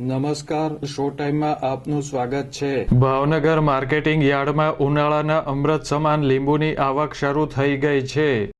નમસ્કાર શો ટાઈમમાં આપનું સ્વાગત છે. ભાવનગર માર્કેટિંગ યાર્ડમાં ઉનાળાના અમૃત સમાન લીંબુની આવક શરૂ થઈ ગઈ છે.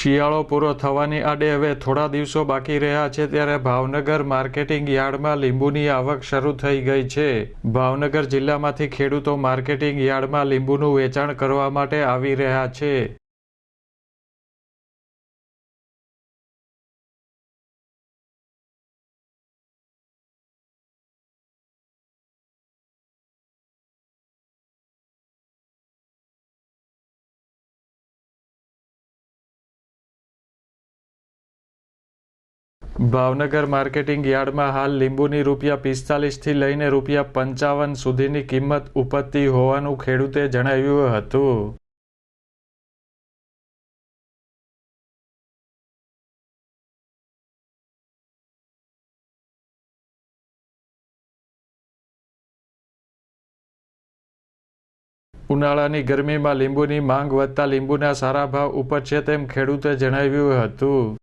શિયાળો પૂરો થવાની આડે હવે થોડા દિવસો બાકી રહ્યા છે ત્યારે ભાવનગર માર્કેટિંગ યાર્ડમાં લીંબુની આવક શરૂ થઈ ગઈ છે. ભાવનગર જિલ્લામાંથી ખેડૂતો માર્કેટિંગ યાર્ડમાં લીંબુનું વેચાણ કરવા માટે આવી રહ્યા છે. ભાવનગર માર્કેટિંગ યાર્ડમાં હાલ લીંબુની રૂપિયા પિસ્તાલીસથી લઈને રૂપિયા પંચાવન સુધીની કિંમત ઉપજતી હોવાનું ખેડૂતે જણાવ્યું હતું. ઉનાળાની ગરમીમાં લીંબુની માંગ વધતા લીંબુના સારા ભાવ ઉપજશે તેમ ખેડૂતે જણાવ્યું હતું.